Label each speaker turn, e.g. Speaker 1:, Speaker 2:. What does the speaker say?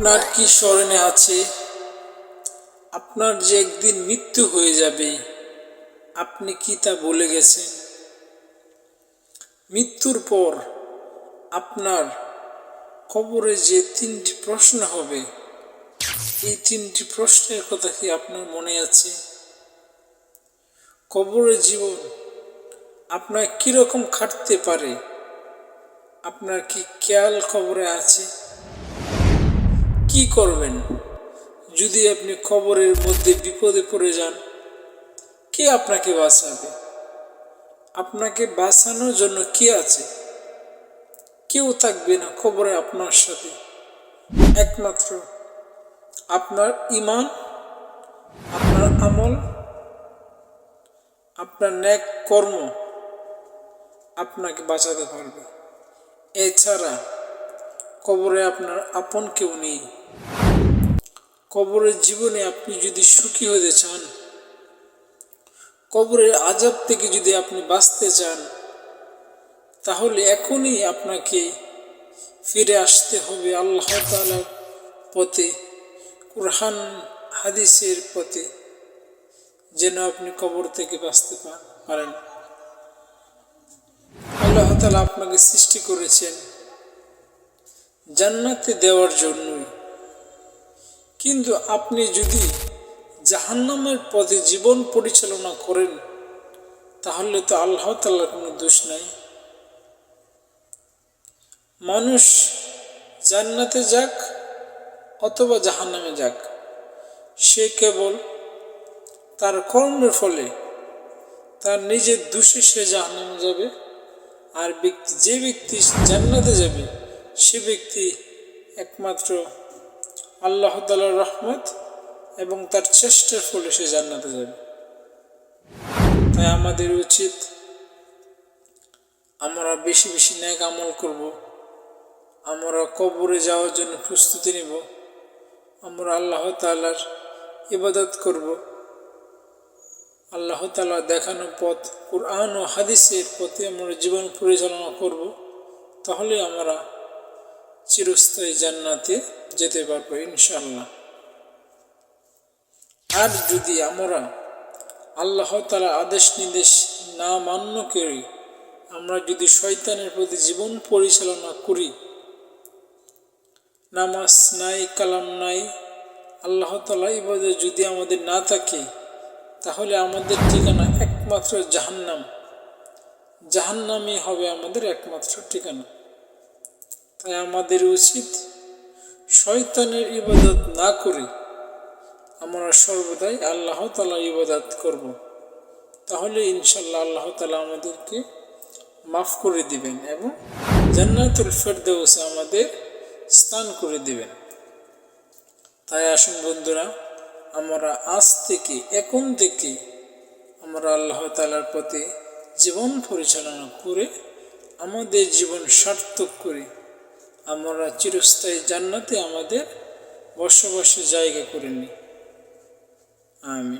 Speaker 1: আপনার কি স্মরণে আছে? আপনার যে একদিন মৃত্যু হয়ে যাবে, আপনি কি তা বলে গেছেন? মৃত্যুর পর আপনার কবরে যে তিনটি প্রশ্ন হবে, এই তিনটি প্রশ্নের কথা কি আপনার মনে আছে? কবরের জীবন আপনার কীরকম খাটতে পারে? আপনার কি খেয়াল খবরে আছে? কি করবেন? যদি আপনি কবরের মধ্যে বিপদে পড়ে যান, কে আপনাকে বাঁচাবে? আপনাকে বাঁচানোর জন্য কে আছে? কেউ থাকবে না খবরে আপনার সাথে। একমাত্র আপনার ইমান আপনার আমল, আপনার ন্যাক কর্ম আপনাকে বাঁচাতে পারবে। এছাড়া কবরে আপনার আপন কেউ নেই। কবরের জীবনে আপনি যদি সুখী হতে চান, কবরের আজাব থেকে যদি আপনি বাঁচতে চান, তাহলে এখনই আপনাকে ফিরে আসতে হবে আল্লাহ তালার পথে কুরহান হাদিসের পথে, যেন আপনি কবর থেকে বাঁচতে পারেন। আল্লাহ তালা আপনাকে সৃষ্টি করেছেন। জান্নাতে দেওয়ার জন্যই। কিন্তু আপনি যদি জাহান্নামের পথে জীবন পরিচালনা করেন, তাহলে তো আল্লাহ তাল্লার কোনো দোষ নাই। মানুষ জান্নাতে যাক অথবা জাহান্নামে যাক, সে কেবল তার কর্মের ফলে তার নিজের দোষে সে জাহান্নামে যাবে, আর ব্যক্তি যে ব্যক্তি জান্নাতে যাবে সে ব্যক্তি একমাত্র আল্লাহ তালার রহমত এবং তার চেষ্টার ফলে সে জান্নাতে যাবে। তাই আমাদের উচিত আমরা বেশি বেশি ন্যাক আমল করব, আমরা কবরে যাওয়ার জন্য প্রস্তুতি নেব, আমরা আল্লাহ তালার ইবাদত করব। আল্লাহ তালা দেখানো পথ, কোরআন ও হাদিসের পথে আমরা জীবন পরিচালনা করব, তাহলে আমরা চিরস্থায়ী জান্নাতে যেতে পারব ইনশাল্লাহ আর যদি আমরা আল্লাহ তালা আদেশ নির্দেশ না মান্য করি, আমরা যদি শয়তানের প্রতি জীবন পরিচালনা করি, নামাজ নাই, কালাম নাই, আল্লাহ তালা ইবাদত যদি আমাদের না থাকে, তাহলে আমাদের ঠিকানা একমাত্র জাহান্নাম। জাহান্নামই হবে আমাদের একমাত্র ঠিকানা। তাই আমাদের উচিত শয়তানের ইবাদত না করে আমরা সর্বদাই আল্লাহ তালা ইবাদত করব। তাহলে ইনশাল্লাহ আল্লাহ তালা আমাদেরকে মাফ করে দিবেন এবং জান্নাতুল ফেরদৌসে আমাদের স্থান করে দিবেন। তাই আসুন বন্ধুরা, আমরা আজ থেকে, এখন থেকে আমরা আল্লাহ তালার পথে জীবন পরিচালনা করে আমাদের জীবন সার্থক করে আমরা চিরস্থায়ী জান্নাতে আমাদের বসবাসের জায়গা করে নিই। আমি